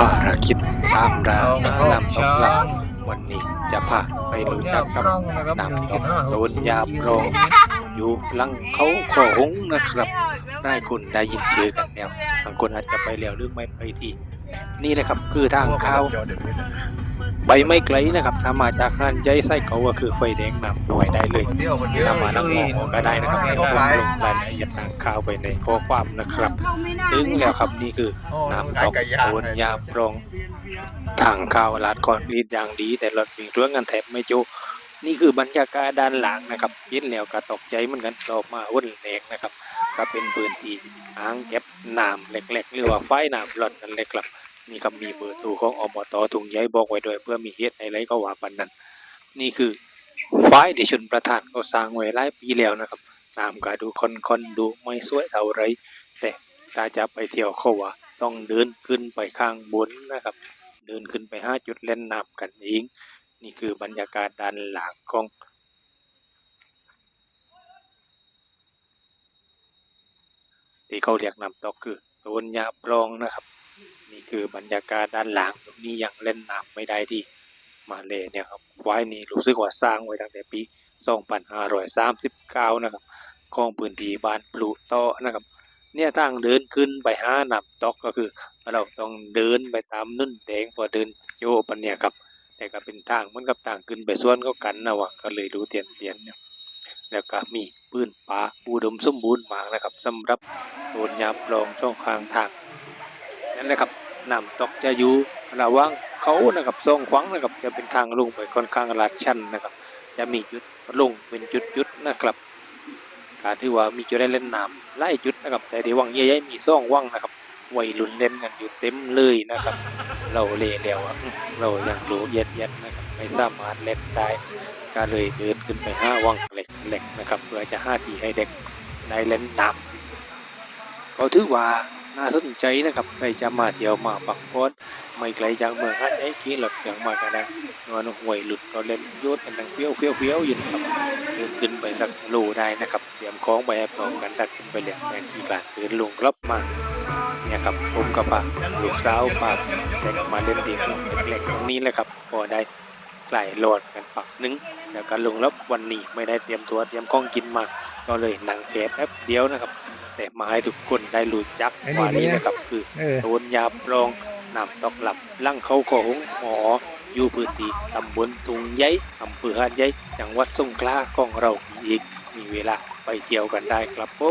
ภารกิจตามรางเอาน้ำตกหลัช้างกวันนี้จะพาไปรู้จักกับนะครับน้ำตก1.5โดนยาโปรงอยู่หลังเขาโขงนะครับได้คุณได้ยินชื่อกันแล้วบางคนอาจจะไปแล้วหรือไม่ไปที่ นี่นะครับคือทางเข้าใบไม่ไกลนะครับ ถ้ามาจากร้านใจไส้เขาก็คือไฟแดงนำด้วยได้เลยเที่ยวคนเดียวถ้ามานั่งมองก็ได้นะครับแล้วก็ลงรายละเอียดทางข่าวไปในข้อความนะครับถึงแล้วครับนี่คือน้ำตกโอนยาปรองทางเข้าวลาดคอนกรีตอย่างดี แต่รถวิ่งเรื่องกันแทบไม่จุนี่คือบรรยากาศด้านหลังนะครับยินแล้วก็ตกใจเหมือนกันออกมาวนแหลกนะครับ ก็เป็นพื้นที่อ่างเก็บน้ำเล็กๆหรือว่าไฟน้ำรถนั่นเลยครับ นี่ครับมีเบอร์โทรของอบตถุงใยบอกไว้ด้วยเพื่อมีเหตุอะไรก็ว่าปันนั้น นี่คือไฟที่ชนประธานก็สร้างไว้หลายปีแล้วนะครับน้ำก็ดูค่อนๆดูไม่สวยเท่าไรแต่ถ้าจะไปเที่ยวเขาว่าต้องเดินขึ้นไปข้างบนนะครับ เดินขึ้นไปห้าจุดเล่นน้ำกันเองนี่คือบรรยากาศด้านหลังของที่เขาเรียกน้ำตกคือโดนยาปรองนะครับ คือบรรยากาศด้านหลังตรงนี้ยังเล่นน้ำไม่ได้ที่มาเลยเนี่ยครับไว้นี่รู้สึกว่าสร้างไว้ตั้งแต่ปี 2539 นะครับของพื้นที่บ้านปลูโตนะครับ เนี่ยทางเดินขึ้นไปหาน้ำตกก็คือ เราต้องเดินไปตามนุ่นแดงพอเดินโยปันเนี่ยครับแต่ก็เป็นทางมันกับทางขึ้นไปส่วนก็กันนะวะก็เลยดูเตียนเตียนเนี่ยแล้วก็มีปืนป่าอุดมสมบูรณ์มากนะครับสำหรับโดนยามปลองช่องข้างทางนั่นแหละครับ น้ำตกจะอยู่ระว่างเขานะครับทรงขวังนะครับจะเป็นทางลงไปค่อนข้างลาดชันนะครับ จะมีจุดลงเป็นจุดๆนะครับการที่ว่ามีจุดได้เล่นน้ำไล่จุดนะครับ แต่ที่วังใหญ่ๆมีซ่องวังนะครับวัยรุ่นเล่นกันอยู่เต็มเลยนะครับ เราเล่แล้วเรายังรู้เย็ดเย็ดๆนะครับไม่สามารถเล่นได้ก็เลยเดินขึ้นไปห้าวังเหล็กๆนะครับ เพื่อจะห้าทีให้เด็กได้เล่นน้ำก็ถือว่า น่าสนใจนะครับใครจะมาเที่ยวมาปักพอนไม่ไกลจากเมืองฮัทไอ้กี้หลักอย่างมากก็ได้นวลหวยหลุดก็เล่นยดกันดังเฟี้ยวเฟี้ยวเฟี้ยวยู่นครับเดินขึ้นไปสักโลได้นะครับเตรียมของไปพร้อมกันดักขึ้นไปเรียงแมนที่กลางเดินลงรับมาเนี่ยครับผมกับปะลูกสาวปากเด็กมาเล่นเด็กเล็กๆตรงนี้แหละครับพอได้ไกลโหลดกันปักหนึงแล้วก็ลงรับวันนี้ไม่ได้เตรียมตัวเตรียมของกินมาก็เลยนั่งแค่แป๊บเดียวนะครับ แต่มาให้ทุกคนได้รู้จักว่านี้นะครับคือเออโดนยาปลองน้ำตกหลับลั่งเขาของหมออยู่พื้นที่ตำบลตุงใยอำเภอหาดใยจังหวัดสงขลาของเราอีก มีเวลาไปเที่ยวกันได้ครับผม